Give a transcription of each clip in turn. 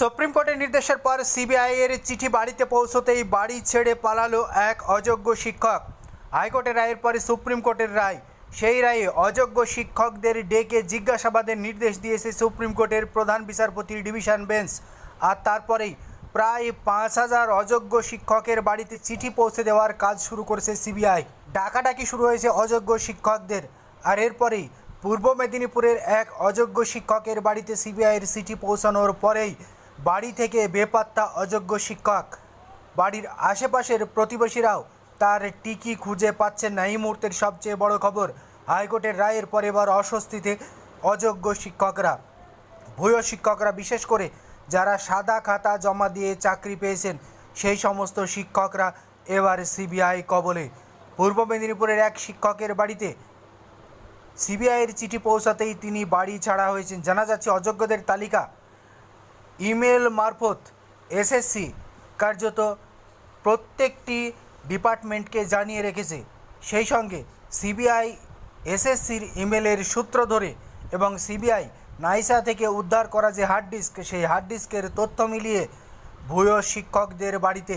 Supreme কোর্টের নির্দেশের পর সিবিআই এর চিঠি বাড়িতে পৌঁছতেই বাড়ি ছেড়ে পালালো এক অযোগ্য শিক্ষক। হাইকোর্টের রায়ের পরে সুপ্রিম কোর্টের রায়। সেই রায়ে অযোগ্য শিক্ষকদের ডেকে জিজ্ঞাসাবাদের নির্দেশ দিয়েছে সুপ্রিম কোর্টের প্রধান বিচারপতির ডিভিশন বেঞ্চ। আর তারপরেই প্রায় পাঁচ হাজার অযোগ্য শিক্ষকের বাড়িতে চিঠি পৌঁছে দেওয়ার কাজ শুরু করেছে সিবিআই। ডাকাডাকি শুরু হয়েছে অযোগ্য শিক্ষকদের। আর এরপরেই পূর্ব মেদিনীপুরের এক অযোগ্য শিক্ষকের বাড়িতে সিবিআইয়ের চিঠি পৌঁছানোর পরেই বাড়ি থেকে বেপাত্তা অযোগ্য শিক্ষক। বাড়ির আশেপাশের প্রতিবেশীরাও তার টিকি খুঁজে পাচ্ছেন না। এই মুহূর্তের সবচেয়ে বড় খবর, হাইকোর্টের রায়ের পরে এবার অস্বস্তিতে অযোগ্য শিক্ষকরা, ভূয় শিক্ষকরা, বিশেষ করে যারা সাদা খাতা জমা দিয়ে চাকরি পেয়েছেন, সেই সমস্ত শিক্ষকরা এবার সিবিআই কবলে। পূর্ব মেদিনীপুরের এক শিক্ষকের বাড়িতে সিবিআইয়ের চিঠি পৌঁছাতেই তিনি বাড়ি ছাড়া হয়েছেন। জানা যাচ্ছে, অযোগ্যদের তালিকা ইমেল মারফত এসএসসি কার্যত প্রত্যেকটি ডিপার্টমেন্টকে জানিয়ে রেখেছে। সেই সঙ্গে সিবিআই এসএসসির ইমেলের সূত্র ধরে এবং সিবিআই নাইসা থেকে উদ্ধার করা যে হার্ড ডিস্ক, সেই হার্ড ডিস্কের তথ্য মিলিয়ে ভূয় শিক্ষকদের বাড়িতে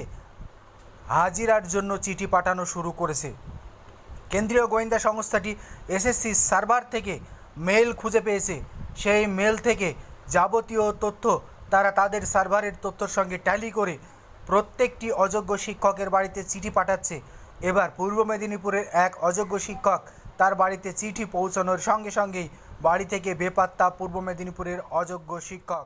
হাজিরার জন্য চিঠি পাঠানো শুরু করেছে। কেন্দ্রীয় গোয়েন্দা সংস্থাটি এসএসসি সার্ভার থেকে মেল খুঁজে পেয়েছে। সেই মেল থেকে যাবতীয় তথ্য তারা তাদের সার্ভারের তথ্যর সঙ্গে ট্যালি করে প্রত্যেকটি অযোগ্য শিক্ষকের বাড়িতে চিঠি পাঠাচ্ছে। এবার পূর্ব মেদিনীপুরের এক অযোগ্য শিক্ষক তার বাড়িতে চিঠি পৌঁছানোর সঙ্গে সঙ্গেই বাড়ি থেকে বেপাত্তা পূর্ব মেদিনীপুরের অযোগ্য শিক্ষক।